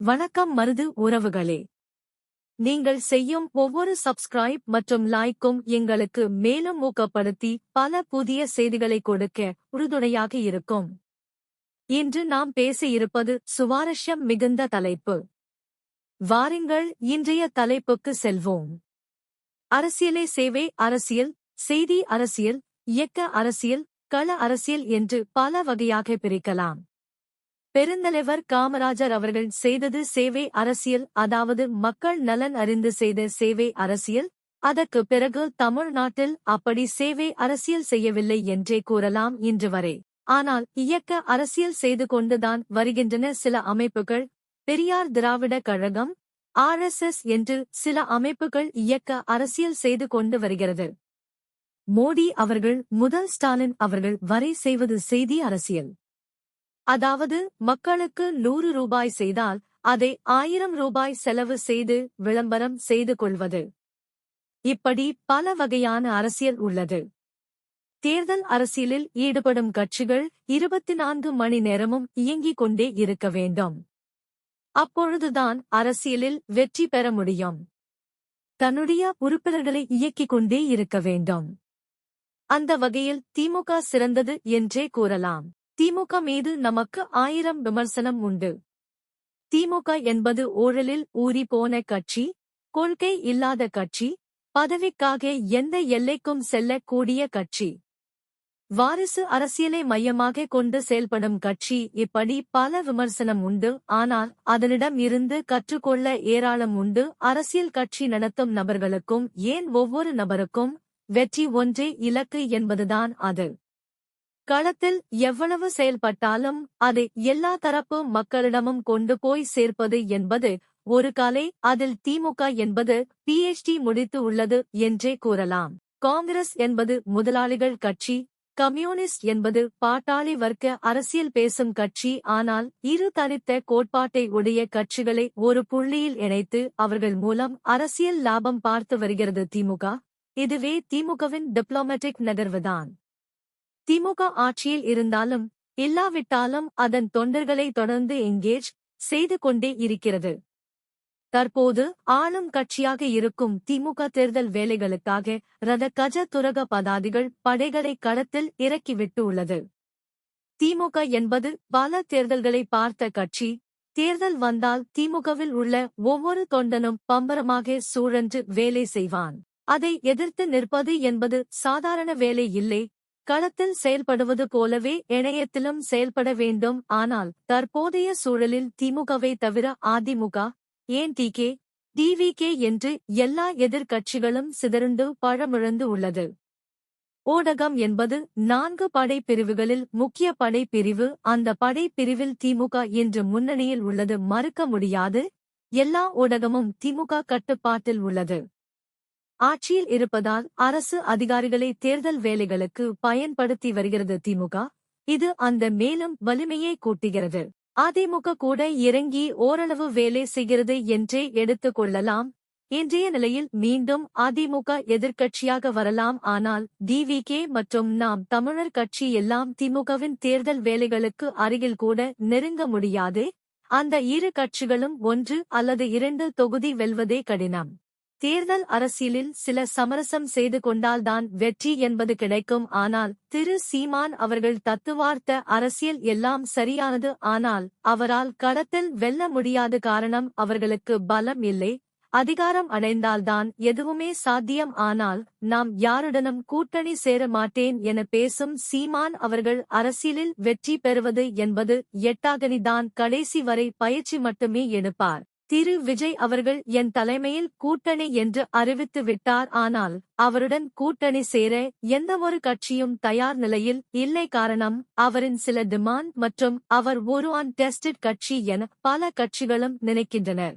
வணக்கம் மருது உறவுகளே. நீங்கள் செய்யும் ஒவ்வொரு சப்ஸ்கிரைப் மற்றும் லைக்கும் எங்களுக்கு மேலும் ஊக்கப்படுத்தி பல புதிய செய்திகளை கொடுக்க உறுதுணையாக இருக்கும். இன்று நாம் பேச இருப்பது சுவாரஸ்யம் மிகுந்த தலைப்பு. வாருங்கள் இன்றைய தலைப்புக்கு செல்வோம். அரசியலே சேவை அரசியல் செய்தி அரசியல் இயக்க அரசியல் கள அரசியல் என்று பல வகையாக பிரிக்கலாம். பெருந்தலைவர் காமராஜர் அவர்கள் செய்தது சேவை அரசியல் அதாவது மக்கள் நலன் அறிந்து செய்த சேவை அரசியல். அதற்கு பிறகு தமிழ்நாட்டில் அப்படி சேவை அரசியல் செய்யவில்லை என்றே கூறலாம் இன்று வரை. ஆனால் இயக்க அரசியல் செய்து கொண்டுதான் வருகின்றன சில அமைப்புகள். பெரியார் திராவிட கழகம் ஆர்எஸ்எஸ் என்று சில அமைப்புகள் இயக்க அரசியல் செய்து கொண்டு வருகிறது. மோடி அவர்கள் முதல் ஸ்டாலின் அவர்கள் வரை செய்வது செய்தி அரசியல். அதாவது மக்களுக்கு நூறு ரூபாய் செய்தால் அதை ஆயிரம் ரூபாய் செலவு செய்து விளம்பரம் செய்து கொள்வது. இப்படி பல வகையான அரசியல் உள்ளது. தேர்தல் அரசியலில் ஈடுபடும் கட்சிகள் இருபத்தி நான்கு மணி நேரமும் இயங்கிக் கொண்டே இருக்க வேண்டும். அப்பொழுதுதான் அரசியலில் வெற்றி பெற முடியும். தன்னுடைய உறுப்பினர்களை இயக்கிக் கொண்டே இருக்க வேண்டும். அந்த வகையில் திமுக சிறந்தது என்றே கூறலாம். திமுக மீது நமக்கு ஆயிரம் விமர்சனம் உண்டு. திமுக என்பது ஊழலில் ஊறி போன கட்சி கொள்கை இல்லாத கட்சி பதவிக்காக எந்த எல்லைக்கும் செல்லக்கூடிய கட்சி. வாரிசு அரசியலை மையமாக கொண்டு செயல்படும் கட்சி இப்படி பல விமர்சனம் உண்டு ஆனால் அதனிடம் இருந்து கற்றுக்கொள்ள ஏராளம் உண்டு. அரசியல் கட்சி நடத்தும் நபர்களுக்கும் ஏன் ஒவ்வொரு நபருக்கும் வெற்றி ஒன்றே இலக்கு என்பதுதான் அது. களத்தில் எவ்வளவு செயல்பட்டாலும் அதை எல்லா தரப்பு மக்களிடமும் கொண்டு போய் சேர்ப்பது என்பது ஒரு காலை அதில் திமுக என்பது பிஎச்டி முடித்து உள்ளது என்றே கூறலாம். காங்கிரஸ் என்பது முதலாளிகள் கட்சி கம்யூனிஸ்ட் என்பது பாட்டாளி வர்க்க அரசியல் பேசும் கட்சி ஆனால் இரு தனித்த கோட்பாட்டை உடைய கட்சிகளை ஒரு புள்ளியில் இணைத்து அவர்கள் மூலம் அரசியல் லாபம் பார்த்து வருகிறது திமுக. இதுவே திமுகவின் டிப்ளோமேட்டிக் நகர்வுதான். திமுக ஆட்சியில் இருந்தாலும் இல்லாவிட்டாலும் அதன் தொண்டர்களை தொடர்ந்து எங்கேஜ் செய்து கொண்டே இருக்கிறது. தற்போது ஆளும் கட்சியாக இருக்கும் திமுக தேர்தல் வேலைகளுக்காக ரத கஜ துரக பதாதிகள் படைகளை களத்தில் இறக்கிவிட்டு உள்ளது. திமுக என்பது பல தேர்தல்களை பார்த்த கட்சி. தேர்தல் வந்தால் திமுகவில் உள்ள ஒவ்வொரு தொண்டனும் பம்பரமாக சூழன்று வேலை செய்வான். அதை எதிர்த்து நிற்பது என்பது சாதாரண வேலை இல்லை களத்தில் செயல்படுவது போலவே இணையத்திலும் செயல்பட வேண்டும். ஆனால் தற்போதைய சூழலில் திமுகவை தவிர அதிமுக ஏன் டிகே டிவிகே என்று எல்லா எதிர்க்கட்சிகளும் சிதறுண்டு பழமிழந்து உள்ளது. ஊடகம் என்பது நான்கு படைப்பிரிவுகளில் முக்கிய படைப்பிரிவு. அந்த படைப்பிரிவில் திமுக இன்று முன்னணியில் உள்ளது. மறுக்க முடியாது. எல்லா ஊடகமும் திமுக கட்டுப்பாட்டில் உள்ளது. ஆட்சியில் இருப்பதால் அரசு அதிகாரிகளை தேர்தல் வேலைகளுக்கு பயன்படுத்தி வருகிறது திமுக. இது அந்த மேலும் வலிமையை கூட்டுகிறது. அதிமுக கூட இறங்கி ஓரளவு வேலை செய்கிறது என்றே எடுத்துக் கொள்ளலாம். இன்றைய நிலையில் மீண்டும் அதிமுக எதிர்க்கட்சியாக வரலாம். ஆனால் டிவிகே மற்றும் நாம் தமிழர் கட்சி எல்லாம் திமுகவின் தேர்தல் வேலைகளுக்கு அருகில் கூட நெருங்க முடியாது. அந்த இரு கட்சிகளும் ஒன்று அல்லது இரண்டு தொகுதி வெல்வதே கடினம். தேர்தல் அரசியலில் சில சமரசம் செய்து கொண்டால்தான் வெற்றி என்பது கிடைக்கும். ஆனால் திரு. சீமான் அவர்கள் தத்துவார்த்த அரசியல் எல்லாம் சரியானது. ஆனால் அவரால் களத்தில் வெல்ல முடியாத காரணம் அவர்களுக்கு பலம் இல்லை. அதிகாரம் அடைந்தால்தான் எதுவுமே சாத்தியம். ஆனால் நாம் யாருடனும் கூட்டணி சேர மாட்டேன் என பேசும் சீமான் அவர்கள் அரசியலில் வெற்றி பெறுவது என்பது எட்டாகனிதான் கடைசி வரை பயிற்சி மட்டுமே எடுப்பார். திரு விஜய் அவர்கள் என் தலைமையில் கூட்டணி என்று அறிவித்து விட்டார். ஆனால் அவருடன் கூட்டணி சேர எந்தவொரு கட்சியும் தயார் நிலையில் இல்லை. காரணம் அவரின் சில டிமாண்ட் மற்றும் அவர் ஒரு ஆன் டெஸ்டட் கட்சி என பல கட்சிகளும் நினைக்கின்றனர்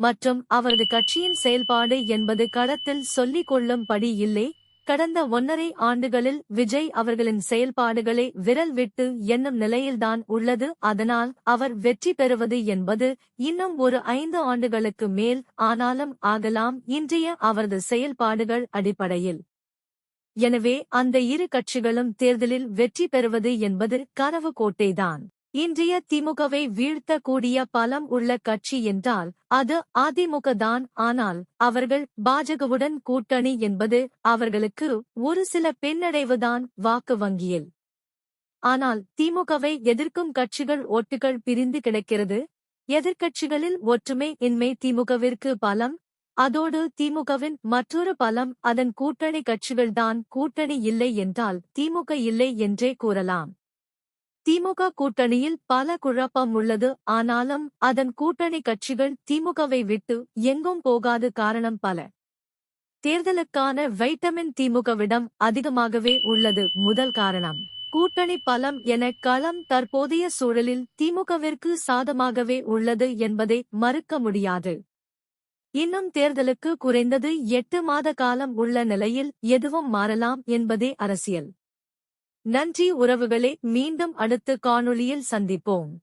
மற்றும் அவரது கட்சியின் செயல்பாடு என்பது களத்தில் சொல்லிக் கொள்ளும்படி இல்லை. கடந்த ஒன்னரை ஆண்டுகளில் விஜய் அவர்களின் செயல்பாடுகளை விரல் விட்டு என்னும் நிலையில்தான் உள்ளது. அதனால் அவர் வெற்றி பெறுவது என்பது இன்னும் ஒரு ஐந்து ஆண்டுகளுக்கு மேல் ஆனாலும் ஆகலாம். இன்றைய அவரது செயல்பாடுகள் அடிப்படையில். எனவே அந்த இரு கட்சிகளும் தேர்தலில் வெற்றி பெறுவது என்பது கனவு கோட்டைதான் இன்றைய திமுகவை வீழ்த்தக்கூடிய பலம் உள்ள கட்சி என்றால் அது அதிமுக தான் ஆனால் அவர்கள் பாஜகவுடன் கூட்டணி என்பது அவர்களுக்கு ஒரு சில பின்னடைவுதான் வாக்கு வங்கியில். ஆனால் திமுகவை எதிர்க்கும் கட்சிகள் ஓட்டுகள் பிரிந்து கிடக்கிறது. எதிர்க்கட்சிகளில் ஒற்றுமை இன்மை திமுகவிற்கு பலம். அதோடு திமுகவின் மற்றொரு பலம் அதன் கூட்டணி கட்சிகள்தான். கூட்டணி இல்லை என்றால் திமுக இல்லை என்றே கூறலாம். திமுக கூட்டணியில் பல குழப்பம் உள்ளது. ஆனாலும் அதன் கூட்டணி கட்சிகள் திமுகவை விட்டு எங்கும் போகாது காரணம் பல. தேர்தலுக்கான வைட்டமின் திமுகவிடம் அதிகமாகவே உள்ளது. முதல் காரணம் கூட்டணி பலம் என களம் தற்போதைய சூழலில் திமுகவிற்கு சாதமாகவே உள்ளது என்பதை மறுக்க முடியாது. இன்னும் தேர்தலுக்கு குறைந்தது எட்டு மாத காலம் உள்ள நிலையில் எதுவும் மாறலாம் என்பதே அரசியல். நன்றி உறவுகளே மீண்டும் அடுத்த காணொளியில் சந்திப்போம்.